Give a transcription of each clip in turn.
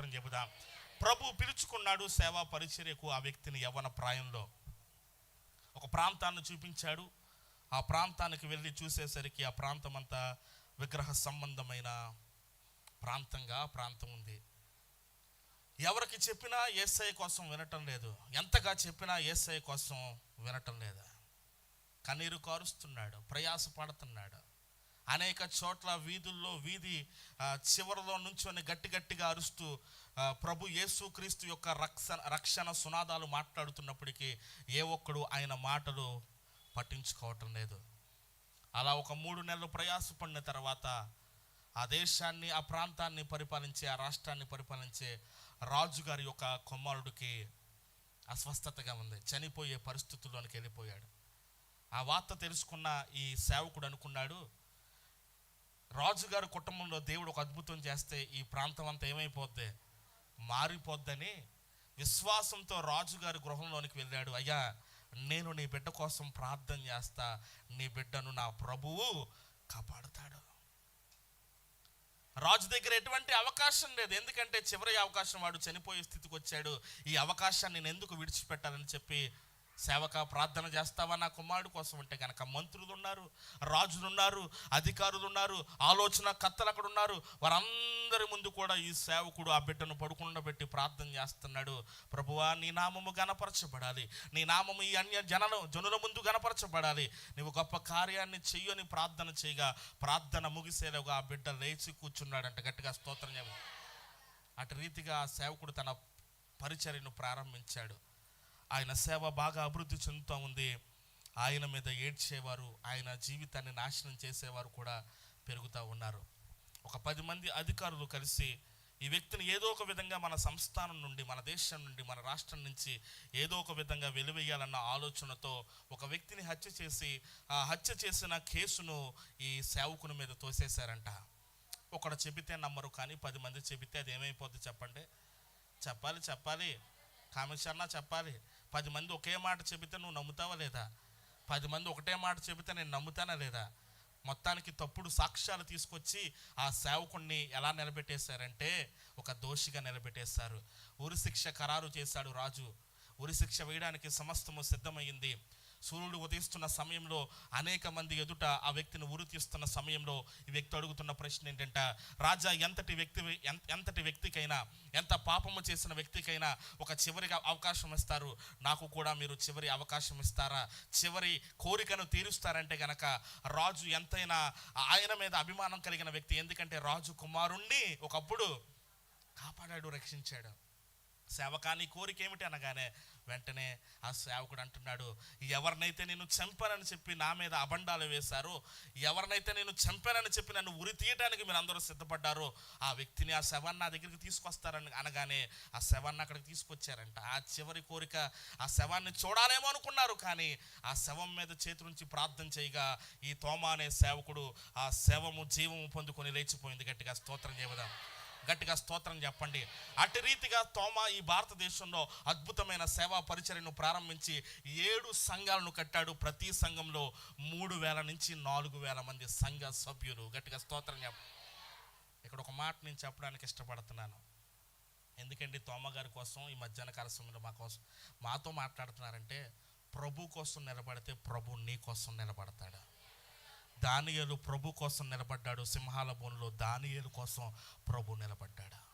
స్తోత్రం చెబుదాం. ప్రభు పిలుచుకున్నాడు సేవా పరిచర్యకు ఆ వ్యక్తిని యవ్వన ప్రాయంలో. ఒక ప్రాంతాన్ని చూపించాడు. ఆ ప్రాంతానికి వెళ్ళి చూసేసరికి ఆ ప్రాంతం అంతా విగ్రహ సంబంధమైన ప్రాంతంగా ప్రాంతం ఉంది. ఎవరికి చెప్పినా ఏసఐ కోసం వినటం లేదు. ఎంతగా చెప్పినా ఏసఐ కోసం వినటం లేదు. కన్నీరు కారుస్తున్నాడు ప్రయాస పడుతున్నాడు. అనేక చోట్ల వీధుల్లో వీధి చివరిలో నుంచొని గట్టి గట్టిగా అరుస్తూ ప్రభు యేసుక్రీస్తు యొక్క రక్షణ రక్షణ సునాదాలు మాట్లాడుతున్నప్పటికీ ఏ ఒక్కడు ఆయన మాటలు పట్టించుకోవటం లేదు. అలా ఒక మూడు నెలలు ప్రయాసపడిన తర్వాత ఆ దేశాన్ని ఆ ప్రాంతాన్ని పరిపాలించే ఆ రాష్ట్రాన్ని పరిపాలించే రాజుగారి యొక్క కుమారుడికి అస్వస్థతగా ఉంది. చనిపోయే పరిస్థితుల్లోనికి వెళ్ళిపోయాడు. ఆ వార్త తెలుసుకున్న ఈ సేవకుడు అనుకున్నాడు రాజుగారి కుటుంబంలో దేవుడు ఒక అద్భుతం చేస్తే ఈ ప్రాంతం అంతా ఏమైపోద్ది? మారిపోద్దని విశ్వాసంతో రాజుగారి గృహంలోనికి వెళ్ళాడు. అయ్యా నేను నీ బిడ్డ కోసం ప్రార్థన చేస్తా. నీ బిడ్డను నా ప్రభువు కాపాడుతాడు. రాజు దగ్గర ఎటువంటి అవకాశం లేదు. ఎందుకంటే చివరి అవకాశం వాడు చనిపోయే స్థితికి వచ్చాడు. ఈ అవకాశాన్ని నేను ఎందుకు విడిచిపెట్టాలని చెప్పి సేవక ప్రార్థన చేస్తావా? నా కుమారుడు కోసం అంటే కనుక మంత్రులు ఉన్నారు రాజులు ఉన్నారు అధికారులు ఉన్నారు ఆలోచన కత్తలు అక్కడ ఉన్నారు. వారందరి ముందు కూడా ఈ సేవకుడు ఆ బిడ్డను పడుకుండా పెట్టి ప్రార్థన చేస్తున్నాడు. ప్రభువా నీ నామము గనపరచబడాలి. నీ నామము ఈ అన్య జనల జనుల ముందు గనపరచబడాలి. నీవు గొప్ప కార్యాన్ని చెయ్యని ప్రార్థన చేయగా ప్రార్థన ముగిసేలోగా ఆ బిడ్డ లేచి కూర్చున్నాడంట. గట్టిగా స్తోత్రం అటు రీతిగా ఆ సేవకుడు తన పరిచర్యను ప్రారంభించాడు. ఆయన సేవ బాగా అభివృద్ధి చెందుతూ ఉంది. ఆయన మీద ఏడ్చేవారు ఆయన జీవితాన్ని నాశనం చేసేవారు కూడా పెరుగుతూ ఉన్నారు. ఒక పది మంది అధికారులు కలిసి ఈ వ్యక్తిని ఏదో ఒక విధంగా మన సంస్థానం నుండి మన దేశం నుండి మన రాష్ట్రం నుంచి ఏదో ఒక విధంగా వెలువేయాలన్న ఆలోచనతో ఒక వ్యక్తిని హత్య చేసి ఆ హత్య చేసిన కేసును ఈ సేవకుని మీద తోసేశారంట. ఒకడు చెబితే నమ్మరు కానీ పది మంది చెబితే అది ఏమైపోద్ది చెప్పండి? చెప్పాలి చెప్పాలి. కామేశ్వరన్న చెప్పాలి. పది మంది ఒకే మాట చెబితే నువ్వు నమ్ముతావా లేదా? పది మంది ఒకటే మాట చెబితే నేను నమ్ముతానా లేదా? మొత్తానికి తప్పుడు సాక్ష్యాలు తీసుకొచ్చి ఆ సేవకుణ్ణి ఎలా నిలబెట్టేశారంటే ఒక దోషిగా నిలబెట్టేశారు. ఉరిశిక్ష ఖరారు చేశాడు రాజు. ఉరిశిక్ష వేయడానికి సమస్తము సిద్ధమైంది సూర్యుడు ఉదయిస్తున్న సమయంలో అనేక మంది ఎదుట ఆ వ్యక్తిని ఉరి తీస్తున్న సమయంలో ఈ వ్యక్తి అడుగుతున్న ప్రశ్న ఏంటంటే రాజా ఎంతటి వ్యక్తి ఎంత- ఎంతటి వ్యక్తికైనా ఎంత పాపము చేసిన వ్యక్తికైనా ఒక చివరిగా అవకాశం ఇస్తారు. నాకు కూడా మీరు చివరి అవకాశం ఇస్తారా? చివరి కోరికను తీరుస్తారంటే గనక రాజు ఎంతైనా ఆయన మీద అభిమానం కలిగిన వ్యక్తి. ఎందుకంటే రాజు కుమారుణ్ణి ఒకప్పుడు కాపాడాడు రక్షించాడు. సేవకాని కోరిక ఏమిటి అనగానే వెంటనే ఆ సేవకుడు అంటున్నాడు ఎవరినైతే నేను చంపానని చెప్పి నా మీద అబండాలు వేశారో ఎవరినైతే నేను చంపానని చెప్పి నన్ను ఉరి తీయడానికి మీరు అందరూ సిద్ధపడ్డారో ఆ వ్యక్తిని ఆ శవాన్ని నా దగ్గరికి తీసుకొస్తారని అనగానే ఆ శవాన్ని అక్కడికి తీసుకొచ్చారంట. ఆ చివరి కోరిక ఆ శవాన్ని చూడాలేమో అనుకున్నారు కానీ ఆ శవం మీద చేతి నుంచి ప్రార్థన చేయగా ఈ తోమా అనే సేవకుడు ఆ శవము జీవము పొందుకొని లేచిపోయింది. గట్టిగా స్తోత్రం చేయదాం గట్టిగా స్తోత్రం చెప్పండి. అటు రీతిగా తోమా ఈ భారతదేశంలో అద్భుతమైన సేవా పరిచర్యను ప్రారంభించి ఏడు సంఘాలను కట్టాడు. ప్రతి సంఘంలో మూడు వేల నుంచి నాలుగు వేల మంది సంఘ సభ్యులు. గట్టిగా స్తోత్రం చెప్ప ఇక్కడ ఒక మాట నేను చెప్పడానికి ఇష్టపడుతున్నాను. ఎందుకండి తోమ గారి కోసం ఈ మధ్యాహ్న కాల సమయంలో మా కోసం మాతో మాట్లాడుతున్నారంటే ప్రభు కోసం నిలబడితే ప్రభు నీ కోసం నిలబడతాడు. దానియలు ప్రభు కోసం నిలబడ్డాడు సింహాల బోన్లో దానియలు కోసం ప్రభు నిలబడ్డాడు.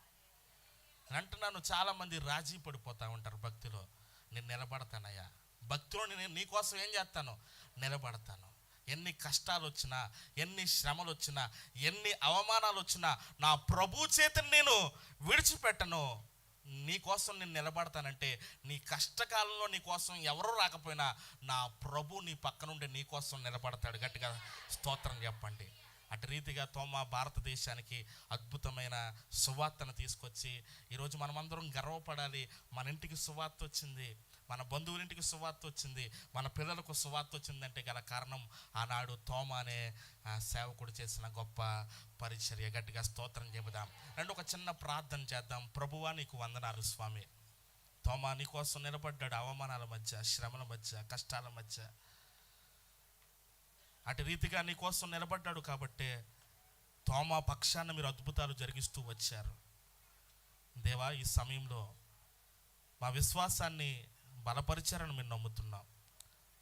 అంటున్నాను చాలామంది రాజీ పడిపోతూ ఉంటారు భక్తిలో. నేను నిలబడతానయ్యా. భక్తిలో నేను నీకోసం ఏం చేస్తాను? నిలబడతాను. ఎన్ని కష్టాలు వచ్చినా ఎన్ని శ్రమలు వచ్చినా ఎన్ని అవమానాలు వచ్చినా నా ప్రభు చేతిని నేను విడిచిపెట్టను. నీకోసం నేను నిలబడతానంటే నీ కష్టకాలంలో నీ కోసం ఎవరు రాకపోయినా నా ప్రభు నీ పక్కనుండి నీకోసం నిలబడతాడు. గట్టిగా స్తోత్రం చెప్పండి. అటు రీతిగా తోమా భారతదేశానికి అద్భుతమైన సువార్తను తీసుకొచ్చి ఈరోజు మనమందరం గర్వపడాలి. మన ఇంటికి సువార్త వచ్చింది. మన బంధువులింటికి సువార్త వచ్చింది మన పిల్లలకు సువార్త వచ్చిందంటే గల కారణం ఆనాడు తోమ అనే సేవకుడు చేసిన గొప్ప పరిచర్య. గట్టిగా స్తోత్రం చెబుదాం. రెండు ఒక చిన్న ప్రార్థన చేద్దాం. ప్రభువా నీకు వందనాలు స్వామి. తోమా నీకోసం నిలబడ్డాడు అవమానాల మధ్య శ్రమల మధ్య కష్టాల మధ్య. అటు రీతిగా నీకోసం నిలబడ్డాడు కాబట్టే తోమ పక్షాన మీరు అద్భుతాలు జరిగిస్తూ వచ్చారు. దేవా ఈ సమయంలో మా విశ్వాసాన్ని బలపరిచారని మేము నమ్ముతున్నాం.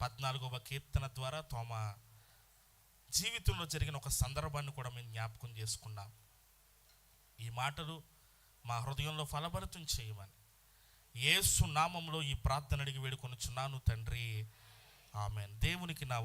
పద్నాలుగవ కీర్తన ద్వారా తోమ జీవితంలో జరిగిన ఒక సందర్భాన్ని కూడా మేము జ్ఞాపకం చేసుకున్నాం. ఈ మాటలు మా హృదయంలో ఫలభరితం చేయమని. ఏసు నామంలో ఈ ప్రార్థన అడిగి వేడుకొనుచున్నాను తండ్రి. ఆమె దేవునికి నా